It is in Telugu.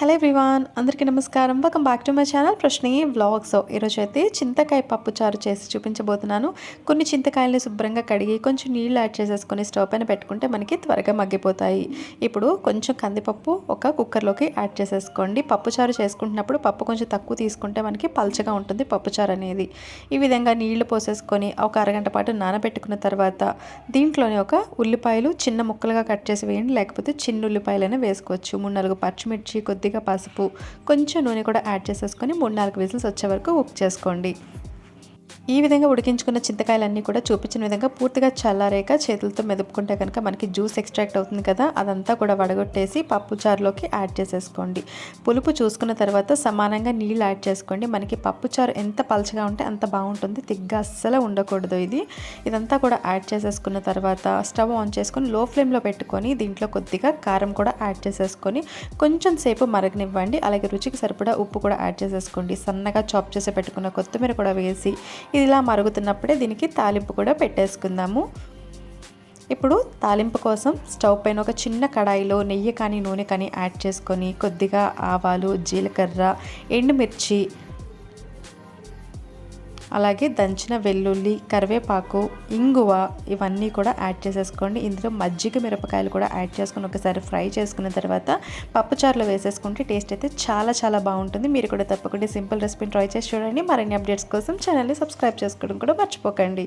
హలో ఎవ్రీవాన్ అందరికీ నమస్కారం. Welcome back to my channel Prashne vlogs ఈరోజు అయితే చింతకాయ పప్పు చారు చేసి చూపించబోతున్నాను. కొన్ని చింతకాయలని శుభ్రంగా కడిగి కొంచెం నీళ్ళు యాడ్ చేసేసుకొని స్టవ్ పైన పెట్టుకుంటే మనకి త్వరగా మగ్గిపోతాయి. ఇప్పుడు కొంచెం కందిపప్పు ఒక కుక్కర్లోకి యాడ్ చేసేసుకోండి. పప్పు చారు చేసుకుంటున్నప్పుడు పప్పు కొంచెం తక్కువ తీసుకుంటే మనకి పల్చగా ఉంటుంది పప్పుచారు అనేది. ఈ విధంగా నీళ్ళు పోసేసుకొని ఒక అరగంట పాటు నానబెట్టుకున్న తర్వాత దీంట్లోనే ఒక ఉల్లిపాయలు చిన్న ముక్కలుగా కట్ చేసి వేయండి. లేకపోతే చిన్న ఉల్లిపాయలైనా వేసుకోవచ్చు. మూడు నాలుగు పచ్చిమిర్చి కొద్దిగా పసుపు కొంచెం నూనె కూడా యాడ్ చేసేసుకొని మూడు నాలుగు విజిల్స్ వచ్చే వరకు కుక్ చేసుకోండి. ఈ విధంగా ఉడికించుకున్న చింతకాయలన్నీ కూడా చూపించిన విధంగా పూర్తిగా చల్లారేక చేతులతో మెదుపుకుంటే కనుక మనకి జ్యూస్ ఎక్స్ట్రాక్ట్ అవుతుంది కదా అదంతా కూడా వడగొట్టేసి పప్పు చారులోకి యాడ్ చేసేసుకోండి. పులుపు చూసుకున్న తర్వాత సమానంగా నీళ్ళు యాడ్ చేసుకోండి. మనకి పప్పు చారు ఎంత పలచగా ఉంటే అంత బాగుంటుంది. తిగ్గా అస్సలు ఉండకూడదు ఇది. ఇదంతా కూడా యాడ్ చేసేసుకున్న తర్వాత స్టవ్ ఆన్ చేసుకొని లో ఫ్లేమ్లో పెట్టుకొని దీంట్లో కొద్దిగా కారం కూడా యాడ్ చేసేసుకొని కొంచెం సేపు మరగనివ్వండి. అలాగే రుచికి సరిపడా ఉప్పు కూడా యాడ్ చేసేసుకోండి. సన్నగా చాప్ చేసి పెట్టుకున్న కొత్తిమీర కూడా వేసి ఇలా మరుగుతున్నప్పుడే దీనికి తాలింపు కూడా పెట్టేసుకుందాము. ఇప్పుడు తాలింపు కోసం స్టవ్ పైన ఒక చిన్న కడాయిలో నెయ్యి కానీ నూనె కానీ యాడ్ చేసుకొని కొద్దిగా ఆవాలు జీలకర్ర ఎండుమిర్చి అలాగే దంచిన వెల్లుల్లి కరివేపాకు ఇంగువ ఇవన్నీ కూడా యాడ్ చేసేసుకోండి. ఇందులో మజ్జిగ మిరపకాయలు కూడా యాడ్ చేసుకుని ఒకసారి ఫ్రై చేసుకున్న తర్వాత పప్పుచారులో వేసేసుకుంటే టేస్ట్ అయితే చాలా చాలా బాగుంటుంది. మీరు కూడా తప్పకుండా సింపుల్ రెసిపీని ట్రై చేసి చూడండి. మరిన్ని అప్డేట్స్ కోసం ఛానల్ని సబ్స్క్రైబ్ చేసుకోవడం కూడా మర్చిపోకండి.